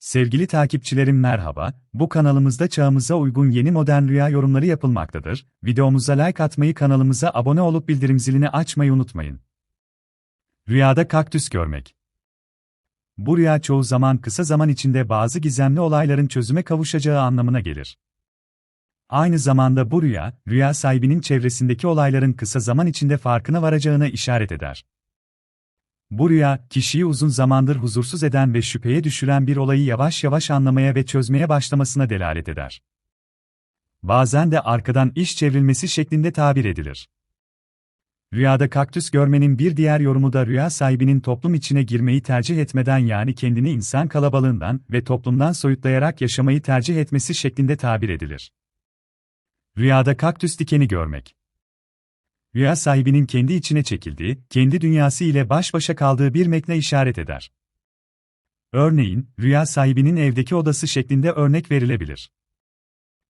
Sevgili takipçilerim merhaba, bu kanalımızda çağımıza uygun yeni modern rüya yorumları yapılmaktadır. Videomuza like atmayı kanalımıza abone olup bildirim zilini açmayı unutmayın. Rüyada kaktüs görmek. Bu rüya çoğu zaman kısa zaman içinde bazı gizemli olayların çözüme kavuşacağı anlamına gelir. Aynı zamanda bu rüya, rüya sahibinin çevresindeki olayların kısa zaman içinde farkına varacağına işaret eder. Bu rüya, kişiyi uzun zamandır huzursuz eden ve şüpheye düşüren bir olayı yavaş yavaş anlamaya ve çözmeye başlamasına delalet eder. Bazen de arkadan iş çevrilmesi şeklinde tabir edilir. Rüyada kaktüs görmenin bir diğer yorumu da rüya sahibinin toplum içine girmeyi tercih etmeden yani kendini insan kalabalığından ve toplumdan soyutlayarak yaşamayı tercih etmesi şeklinde tabir edilir. Rüyada kaktüs dikeni görmek rüya sahibinin kendi içine çekildiği, kendi dünyası ile baş başa kaldığı bir metne işaret eder. Örneğin, rüya sahibinin evdeki odası şeklinde örnek verilebilir.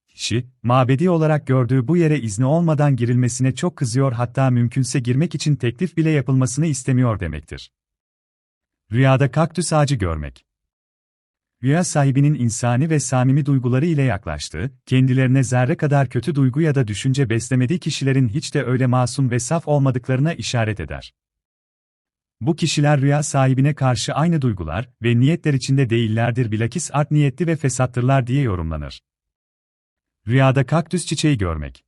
Kişi, mabedi olarak gördüğü bu yere izni olmadan girilmesine çok kızıyor hatta mümkünse girmek için teklif bile yapılmasını istemiyor demektir. Rüyada kaktüs ağacı görmek rüya sahibinin insani ve samimi duyguları ile yaklaştığı, kendilerine zerre kadar kötü duygu ya da düşünce beslemediği kişilerin hiç de öyle masum ve saf olmadıklarına işaret eder. Bu kişiler rüya sahibine karşı aynı duygular ve niyetler içinde değillerdir bilakis art niyetli ve fesattırlar diye yorumlanır. Rüyada kaktüs çiçeği görmek.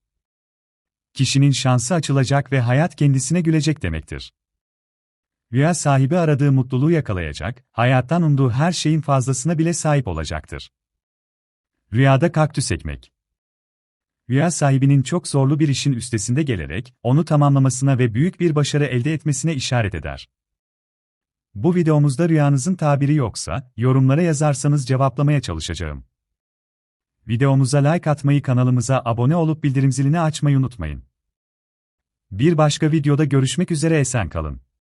Kişinin şansı açılacak ve hayat kendisine gülecek demektir. Rüya sahibi aradığı mutluluğu yakalayacak, hayattan umduğu her şeyin fazlasına bile sahip olacaktır. Rüyada kaktüs ekmek. Rüya sahibinin çok zorlu bir işin üstesinde gelerek, onu tamamlamasına ve büyük bir başarı elde etmesine işaret eder. Bu videomuzda rüyanızın tabiri yoksa, yorumlara yazarsanız cevaplamaya çalışacağım. Videomuza like atmayı kanalımıza abone olup bildirim zilini açmayı unutmayın. Bir başka videoda görüşmek üzere esen kalın.